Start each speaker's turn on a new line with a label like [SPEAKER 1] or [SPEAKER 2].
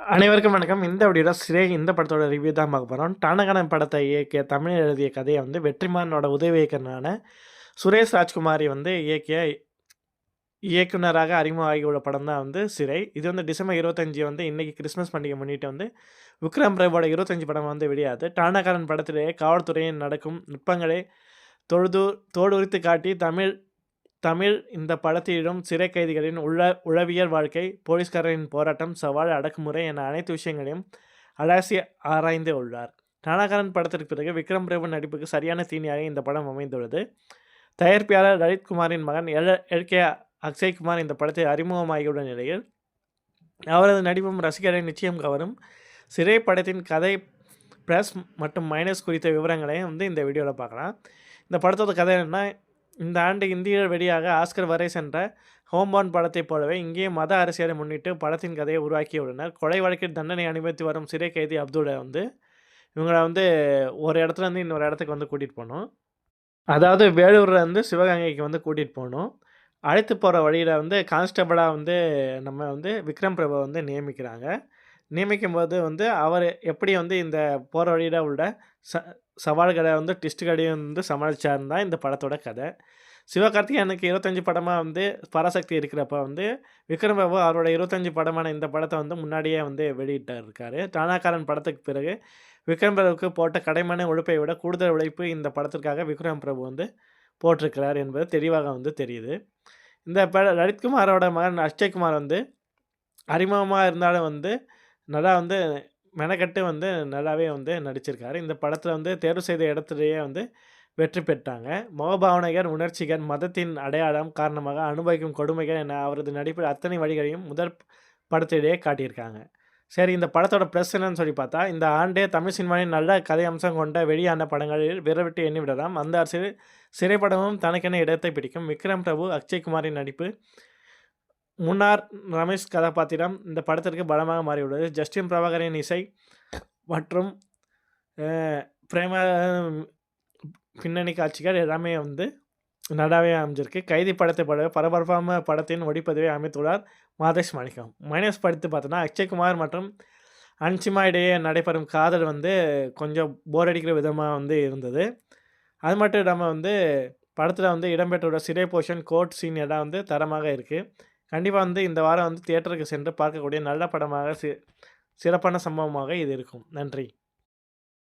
[SPEAKER 1] அனைவருக்கும் வணக்கம். இந்த வீடியோட சிறை இந்த படத்தோட ரிவ்யூ தான் பார்க்க போகிறோம் டானகனம் படத்தை இயக்கிய, தமிழ் எழுதிய கதையை வந்து வெற்றிமாறனோட உதவி இயக்குனரான சுரேஷ் ராஜ்குமாரி வந்து இயக்கிய இயக்குனராக அறிமுகமாகி உள்ள படம் தான் வந்து சிறை. இது வந்து டிசம்பர் 25 வந்து இன்றைக்கி கிறிஸ்மஸ் பண்டிகை முன்னிட்டு வந்து விக்ரம் பிரபோட இருபத்தஞ்சி படம் வந்து வெளியாது டானகரன் படத்திலேயே காவல்துறையின் நடக்கும் நுட்பங்களை தொழுது தோலுரித்து காட்டி தமிழ் தமிழ் இந்த படத்திலும் சிறை கைதிகளின் உள உளவியல் வாழ்க்கை, போலீஸ்காரரின் போராட்டம், சவால், அடக்குமுறை என அனைத்து விஷயங்களையும் அலசி ஆராய்ந்து உள்ளார். டானகரன் படத்திற்கு பிறகு விக்ரம் பிரபு நடிப்புக்கு சரியான தீனியாக இந்த படம் அமைந்துள்ளது. தயாரிப்பாளர் லலித் குமாரின் மகன் எல் எல்கே அக்ஷய் அக்ஷய்குமார் இந்த படத்தில் அறிமுகமாகியுள்ள நிலையில், அவரது நடிப்பும் ரசிகரை நிச்சயம் கவரும். சிறை படத்தின் கதை, ப்ளஸ் மற்றும் மைனஸ் குறித்த விவரங்களையும் வந்து இந்த வீடியோவில் பார்க்கலாம். இந்த படத்தோட கதை என்னென்னா இந்த ஆண்டு இந்தியர் வெளியாக ஆஸ்கர் வரை சென்ற ஹோம்பான் படத்தைப் போலவே இங்கே மத அரசியலை முன்னிட்டு படத்தின் கதையை உருவாக்கியுள்ளனர். கொலை வழக்கில் தண்டனை அனுபவித்து வரும் சிறை கைதி அப்துல்ல வந்து இவங்களை வந்து ஒரு இடத்துலேருந்து இன்னொரு இடத்துக்கு வந்து கூட்டிகிட்டு போகணும் அதாவது வேலூர்லேருந்து சிவகங்கைக்கு வந்து கூட்டிட்டு போகணும் அழைத்து போகிற வழியில் வந்து கான்ஸ்டபிளாக வந்து நம்ம வந்து விக்ரம் பிரபு வந்து நியமிக்கிறாங்க. நியமிக்கும்போது வந்து அவர் எப்படி வந்து இந்த போகிற வழியில் உள்ள ச சவால்களை வந்து டிஸ்ட்டுகளையும் வந்து சமாளிச்சாருன்னு தான் இந்த படத்தோட கதை. சிவகார்த்திகேயனுக்கு இருபத்தஞ்சி படமாக வந்து பராசக்தி இருக்கிறப்ப வந்து விக்ரம் பிரபு அவரோட 25 படமான இந்த படத்தை வந்து முன்னாடியே வந்து வெளியிட்டிருக்காரு. டானாகாரன் படத்துக்கு பிறகு விக்ரம் பிரபுவுக்கு போட்ட கடைமான உழைப்பை விட கூடுதல் உழைப்பு இந்த படத்திற்காக விக்ரம் பிரபு வந்து போட்டிருக்கிறார் என்பது தெளிவாக வந்து தெரியுது. இந்த பட லலித்குமாரோட மகன் அக்ஷய்குமார் வந்து அறிமுகமாக இருந்தாலும் வந்து நல்லா வந்து மெனக்கட்டு வந்து நல்லாவே வந்து நடிச்சிருக்காரு. இந்த படத்தில் வந்து தேர்வு செய்த இடத்திலேயே வந்து வெற்றி பெற்றாங்க. முகபாவனைகள், உணர்ச்சிகள், மதத்தின் அடையாளம் காரணமாக அனுபவிக்கும் கொடுமைகள் என அவரது நடிப்பில் அத்தனை வழிகளையும் முதல் படத்திலேயே காட்டியிருக்காங்க. சரி இந்த படத்தோட ப்ளஸ் என்னன்னு சொல்லி பார்த்தா, இந்த ஆண்டே தமிழ் சினிமாவின் நல்ல கதை அம்சம் கொண்ட வெளியான படங்களில் விரைவிட்டு எண்ணி விடலாம். அந்த அரசியல் சிறைப்படமும் தனக்கென இடத்தை பிடிக்கும். விக்ரம் பிரபு, அக்ஷய்குமாரின் நடிப்பு, முன்னார் ரமேஷ் கதாபாத்திரம் இந்த படத்திற்கு பலமாக மாறியுள்ளது. ஜஸ்டின் பிரபாகரின் இசை மற்றும் பிரேம பின்னணி காட்சிகள் எல்லாமே வந்து நடாவே அமைஞ்சிருக்கு. கைதி படத்தை பட பரபரப்பான படத்தின் ஒளிப்பதிவை அமைத்துள்ளார் மாதேஷ் மாணிக்கம். மைனஸ் படித்து பார்த்தோன்னா அக்ஷய்குமார் மற்றும் அன்சிமா இடையே நடைபெறும் காதல் வந்து கொஞ்சம் போர் அடிக்கிற விதமாக வந்து இருந்தது. அது மட்டும் இல்லாமல் வந்து படத்தில் வந்து இடம்பெற்றுள்ள சிறை போர்ஷன், கோர்ட் சீன் எல்லாம் வந்து தரமாக இருக்குது கண்டிப்பாக வந்து இந்த வாரம் வந்து தியேட்டருக்கு சென்று பார்க்கக்கூடிய நல்ல படமாக சி சிறப்பான சம்பவமாக இது இருக்கும். நன்றி.